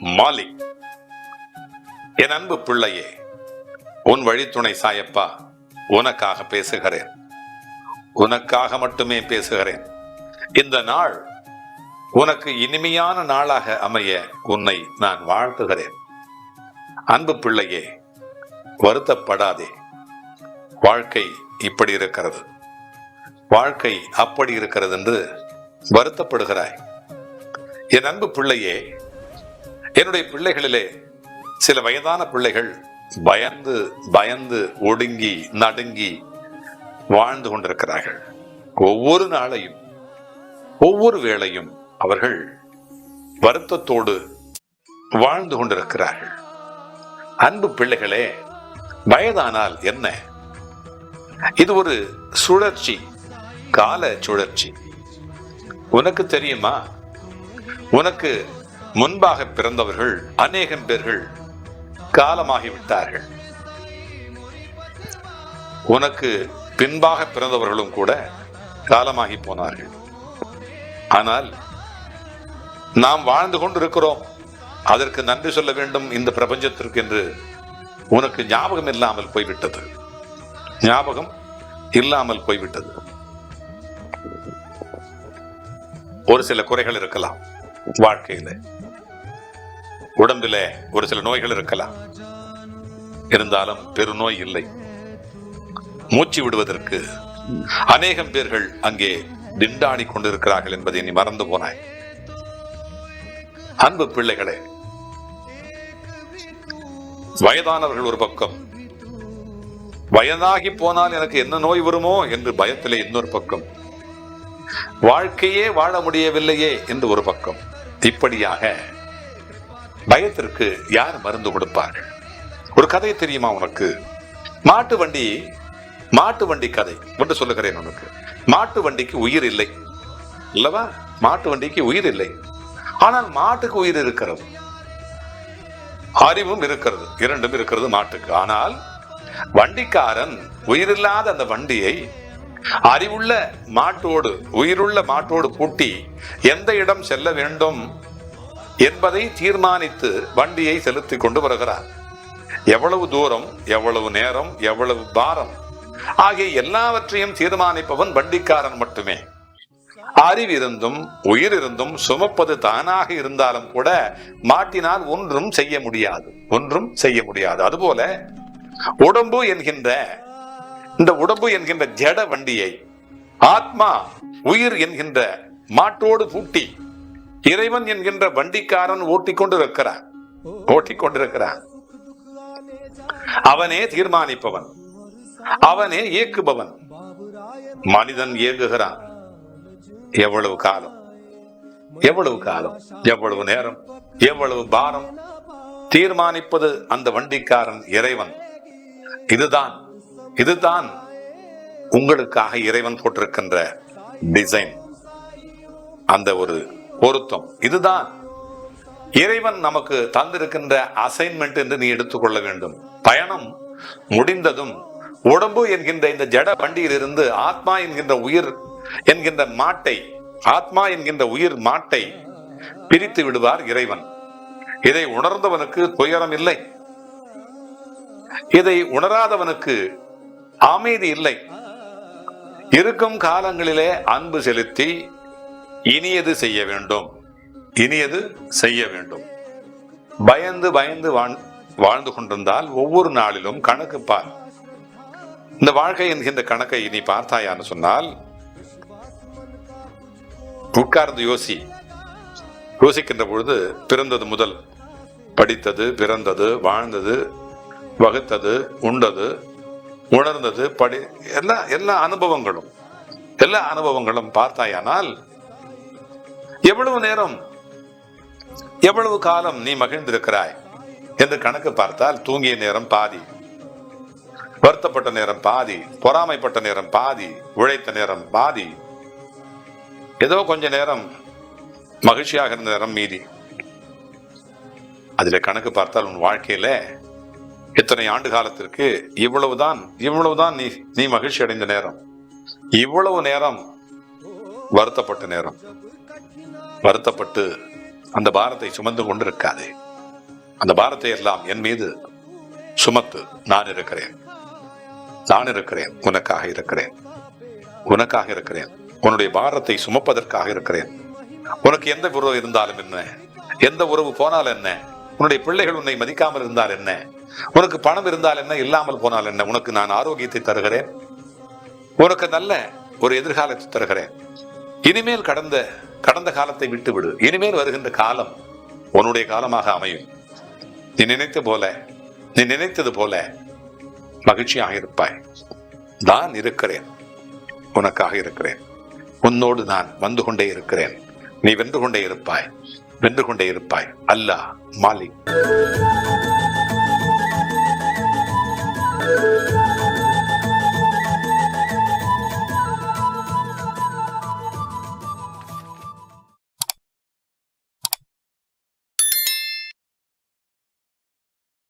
மாலிக். என் அன்பு பிள்ளையே உன் வழித்துணை சாயப்பா உனக்காக பேசுகிறேன். உனக்காக மட்டுமே பேசுகிறேன். இந்த நாள் உனக்கு இனிமையான நாளாக அமைய உன்னை நான் வாழ்த்துகிறேன். அன்பு பிள்ளையே வருத்தப்படாதே. வாழ்க்கை இப்படி இருக்கிறது. வாழ்க்கை அப்படி இருக்கிறது என்று வருத்தப்படுகிறாய். என் அன்பு பிள்ளையே என்னுடைய பிள்ளைகளிலே சில வயதான பிள்ளைகள் பயந்து பயந்து ஒடுங்கி நடுங்கி வாழ்ந்து கொண்டிருக்கிறார்கள். ஒவ்வொரு நாளையும் ஒவ்வொரு வேளையும் அவர்கள் வருத்தத்தோடு வாழ்ந்து கொண்டிருக்கிறார்கள். அன்பு பிள்ளைகளே வயதானால் என்ன? இது ஒரு சுழற்சி கால சுழற்சி. உனக்கு தெரியுமா? உனக்கு முன்பாக பிறந்தவர்கள் அநேகம் பேர்கள் காலமாகி விட்டார்கள் உனக்கு பின்பாக பிறந்தவர்களும் கூட காலமாகி போனார்கள். ஆனால் நாம் வாழ்ந்து கொண்டிருக்கிறோம். அதற்கு நன்றி சொல்ல வேண்டும் இந்த பிரபஞ்சத்திற்கு என்று உனக்கு ஞாபகம் இல்லாமல் போய்விட்டது. ஞாபகம் இல்லாமல் போய்விட்டது. ஒரு சில குறைகள் இருக்கலாம் வாழ்க்கையில. உடம்புல ஒரு சில நோய்கள் இருக்கலாம். இருந்தாலும் பெருநோய் இல்லை. மூச்சு விடுவதற்கு அநேகம் பேர்கள் அங்கே திண்டாடி கொண்டிருக்கிறார்கள் என்பதை நீ மறந்து போனாய். அன்பு பிள்ளைகளே வயதானவர்கள் ஒரு பக்கம் வயதாகி போனால் எனக்கு என்ன நோய் வருமோ என்று பயத்திலே இன்னொரு பக்கம் வாழ்க்கையே வாழ முடியவில்லையே என்று ஒரு பக்கம். இப்படியாக பயத்திற்கு யார் மருந்து கொடுப்பார்கள்? ஒரு கதை தெரியுமா உனக்கு? மாட்டு வண்டி மாட்டு வண்டி கதை ஒன்று சொல்லுகிறேன் உனக்கு. மாட்டு வண்டிக்கு உயிர் இல்லை. இல்லவா? மாட்டு வண்டிக்கு உயிர் இல்லை. ஆனால் மாட்டுக்கு உயிர் இருக்கிறது. அறிவும் இருக்கிறது. இரண்டும் இருக்கிறது மாட்டுக்கு. ஆனால் வண்டிக்காரன் உயிரில்லாத அந்த வண்டியை அறிவுள்ள மாட்டோடு உயிருள்ள மாட்டோடு பூட்டி எந்த இடம் செல்ல வேண்டும்? என்பதை தீர்மானித்து வண்டியை செலுத்தி கொண்டு வருகிறார். எவ்வளவு தூரம் எவ்வளவு நேரம் எவ்வளவு பாரம் ஆகிய எல்லாவற்றையும் தீர்மானிப்பவன் வண்டிக்காரன் மட்டுமே. அறிவிருந்தும் உயிர் இருந்தும் சுமப்பது தானாக இருந்தாலும் கூட மாட்டினால் ஒன்றும் செய்ய முடியாது. ஒன்றும் செய்ய முடியாது. அதுபோல உடம்பு என்கின்ற இந்த உடம்பு என்கின்ற ஜட வண்டியை ஆத்மா உயிர் என்கின்ற மாட்டோடு பூட்டி இறைவன் என்கின்ற வண்டிக்காரன் ஓட்டிக் ஓட்டிக்கொண்டிருக்கிறான். ஓட்டிக் அவனே தீர்மானிப்பவன். அவனே இயக்குபவன். மனிதன் இயங்குகிறான். எவ்வளவு காலம்? எவ்வளவு காலம்? எவ்வளவு நேரம்? எவ்வளவு பாரம்? தீர்மானிப்பது அந்த வண்டிக்காரன் இறைவன். இதுதான் இதுதான் உங்களுக்காக இறைவன் போட்டிருக்கின்ற டிசைன் அந்த ஒரு பொருத்தம். இதுதான் இறைவன் நமக்கு தந்திருக்கின்ற அசைன்மெண்ட் என்று நீ எடுத்துக்கொள்ள வேண்டும். பயணம் முடிந்ததும் உடம்பு என்கின்ற இந்த ஜட வண்டியில் இருந்து ஆத்மா என்கின்ற உயிர் என்கின்ற மாட்டை ஆத்மா என்கின்ற உயிர் மாட்டை பிரித்து விடுவார் இறைவன். இதை உணர்ந்தவனுக்கு துயரம் இல்லை. இதை உணராதவனுக்கு அமைதி இல்லை. இருக்கும் காலங்களிலே அன்பு செலுத்தி இனியது செய்ய வேண்டும். இனியது செய்ய வேண்டும். பயந்து பயந்து வாழ்- வாழ்ந்து கொண்டிருந்தால் ஒவ்வொரு நாளிலும் கணக்கு பார் இந்த வாழ்க்கை என்கின்ற கணக்கை இனி பார்த்தாயான்னு சொன்னால் உட்கார்ந்து யோசி யோசிக்கின்ற பொழுது பிறந்தது முதல். படித்தது பிறந்தது வாழ்ந்தது வகுத்தது உண்டது உணர்ந்தது படி எல்லா எல்லா அனுபவங்களும் எல்லா அனுபவங்களும் பார்த்தாயானால் எவ்வளவு நேரம் எவ்வளவு காலம் நீ மகிழ்ந்திருக்கிறாய்? என்று கணக்கு பார்த்தால் தூங்கிய நேரம் பாதி வருத்தப்பட்ட நேரம் பாதி பொறாமைப்பட்ட நேரம் பாதி உழைத்த நேரம் பாதி. ஏதோ கொஞ்ச நேரம் மகிழ்ச்சியாக இருந்த நேரம் மீதி. அதில் கணக்கு பார்த்தால் உன் வாழ்க்கையில இத்தனை ஆண்டு காலத்திற்கு இவ்வளவுதான் இவ்வளவுதான் நீ நீ மகிழ்ச்சி அடைந்த நேரம். இவ்வளவு நேரம் வருத்தப்பட்ட நேரம். வருத்தப்பட்டு அந்த பாரத்தை சுமந்து கொண்டிருக்காதே. அந்த பாரத்தை எல்லாம் என் மீது சுமத்து நான் இருக்கிறேன். நான் இருக்கிறேன். உனக்காக இருக்கிறேன். உனக்காக இருக்கிறேன். உன்னுடைய பாரத்தை சுமப்பதற்காக இருக்கிறேன். உனக்கு எந்த உறவு இருந்தாலும் என்ன? எந்த உறவு போனால் என்ன? உன்னுடைய பிள்ளைகள் உன்னை மதிக்காமல் இருந்தால் என்ன? உனக்கு பணம் இருந்தால் என்ன? இல்லாமல் போனால் என்ன? உனக்கு நான் ஆரோக்கியத்தை தருகிறேன். உனக்கு நல்ல ஒரு எதிர்காலத்தை தருகிறேன். இனிமேல் கடந்த கடந்த காலத்தை விட்டு விடு இனிமேல் வருகின்ற காலம் உன்னுடைய காலமாக அமையும். நீ நினைத்த போல நீ நினைத்தது போல மகிழ்ச்சியாக இருப்பாய். நான் இருக்கிறேன். உனக்காக இருக்கிறேன். உன்னோடு நான் வந்து கொண்டே இருக்கிறேன். நீ வென்று கொண்டே இருப்பாய். வென்று கொண்டே இருப்பாய். அல்லாஹ் மாலிக்.